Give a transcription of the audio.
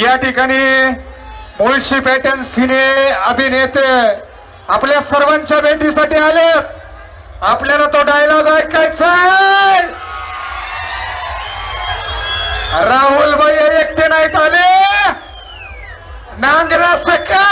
या ठिकाणी मुळशी पॅटर्न सिने अभिनेते आपल्या सर्वांच्या भेटीसाठी आले. आपल्याला तो डायलॉग ऐकायचा राहुल भाई एकटे नाहीत आले. नांगरा सका